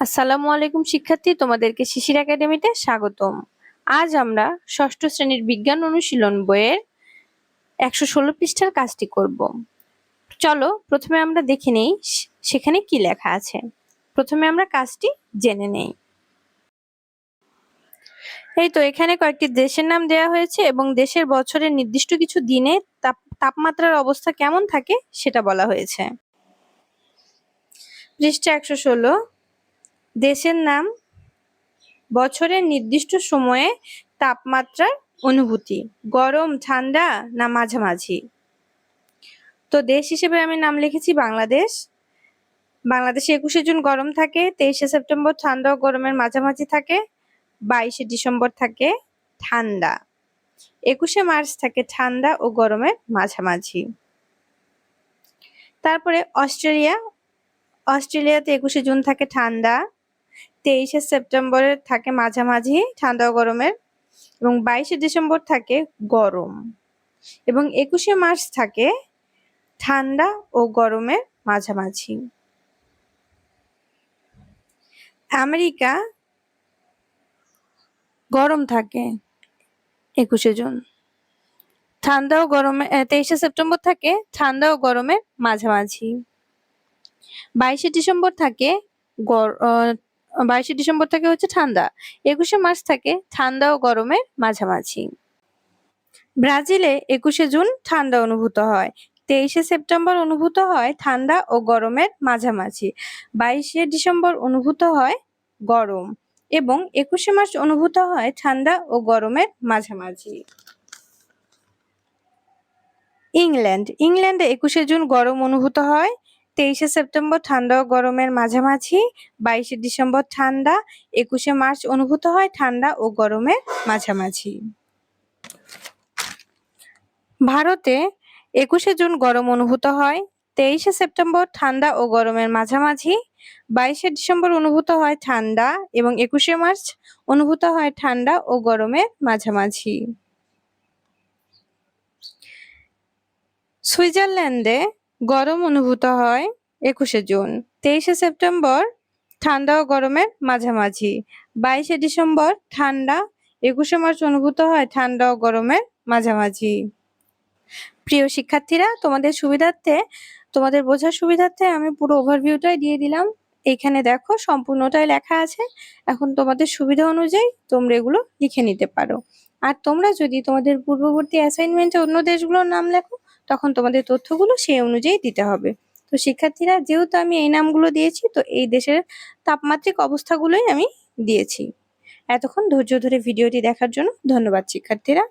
আসসালামু আলাইকুম শিক্ষার্থী, তোমাদেরকে শিশির একাডেমিতে স্বাগতম। আজ আমরা ষষ্ঠ শ্রেণির বিজ্ঞান অনুশীলন বইয়ের একশো ষোলো পৃষ্ঠার কাজটি করব। চলো প্রথমে আমরা দেখে নেই সেখানে কি লেখা আছে। প্রথমে আমরা কাজটি জেনে নেই। এই তো, এখানে কয়েকটি দেশের নাম দেওয়া হয়েছে এবং দেশের বছরের নির্দিষ্ট কিছু দিনে তাপ- তাপমাত্রার অবস্থা কেমন থাকে সেটা বলা হয়েছে। পৃষ্ঠা একশো ষোলো দেশের নাম বছরের নির্দিষ্ট সময়ে তাপমাত্রার অনুভূতি, গরম, ঠান্ডা না মাঝামাঝি? তো দেশ হিসেবে আমি নাম লিখেছি বাংলাদেশ। বাংলাদেশে একুশে জুন গরম থাকে, তেইশে সেপ্টেম্বর ঠান্ডা ও গরমের মাঝামাঝি থাকে, বাইশে ডিসেম্বর থাকে ঠান্ডা। একুশে মার্চ থাকে ঠান্ডা ও গরমের মাঝামাঝি। তারপরে অস্ট্রেলিয়া। অস্ট্রেলিয়াতে একুশে জুন থাকে ঠান্ডা। তেইশে সেপ্টেম্বরে থাকে মাঝামাঝি ঠান্ডা গরমের এবং বাইশে ডিসেম্বর থাকে গরম এবং একুশে মার্চ থাকে ঠান্ডা ও গরমের মাঝামাঝি। আমেরিকা গরম থাকে একুশে জুন। ঠান্ডা ও গরমে তেইশে সেপ্টেম্বর থাকে ঠান্ডা ও গরমের মাঝামাঝি। বাইশে ডিসেম্বর থাকে বাইশে ডিসেম্বর থাকে হচ্ছে ঠান্ডা। একুশে মার্চ থাকে ঠান্ডা ও গরমের মাঝামাঝি। ব্রাজিলে একুশে জুন ঠান্ডা অনুভূত হয়। তেইশে সেপ্টেম্বর অনুভূত হয় ঠান্ডা ও গরমের মাঝামাঝি। বাইশে ডিসেম্বর অনুভূত হয় গরম এবং একুশে মার্চ অনুভূত হয় ঠান্ডা ও গরমের মাঝামাঝি। ইংল্যান্ড। ইংল্যান্ডে একুশে জুন গরম অনুভূত হয় তেইশে সেপ্টেম্বর ঠান্ডা ও গরমের মাঝামাঝি, বাইশে ডিসেম্বর ঠান্ডা, একুশে মার্চ অনুভূত হয় ঠান্ডা ও গরমের মাঝামাঝি। ভারতে একুশে জুন গরম অনুভূত হয়, তেইশে সেপ্টেম্বর ঠান্ডা ও গরমের মাঝামাঝি, বাইশে ডিসেম্বর অনুভূত হয় ঠান্ডা এবং একুশে মার্চ অনুভূত হয় ঠান্ডা ও গরমের মাঝামাঝি। সুইজারল্যান্ডে গরম অনুভূত হয় একুশে জুন। তেইশে সেপ্টেম্বর, ঠান্ডা ও গরমের মাঝামাঝি। বাইশে ডিসেম্বর, ঠান্ডা। একুশে মার্চ অনুভূত হয় ঠান্ডা ও গরমের মাঝামাঝি। প্রিয় শিক্ষার্থীরা, তোমাদের সুবিধার্থে, তোমাদের বোঝার সুবিধার্থে আমি পুরো ওভারভিউটাই দিয়ে দিলাম। এখানে দেখো সম্পূর্ণটাই লেখা আছে। এখন তোমাদের সুবিধা অনুযায়ী তোমরা এগুলো লিখে নিতে পারো। আর তোমরা যদি তোমাদের পূর্ববর্তী অ্যাসাইনমেন্টে অন্য দেশগুলোর নাম লেখো, তখন তোমাদের তথ্যগুলো সেই অনুযায়ী দিতে হবে। তো শিক্ষার্থীরা, যেহেতু আমি এই নামগুলো দিয়েছি, তো এই দেশের তাপমাত্রিক অবস্থাগুলোই আমি দিয়েছি। এতক্ষণ ধৈর্য ধরে ভিডিওটি দেখার জন্য ধন্যবাদ শিক্ষার্থীরা।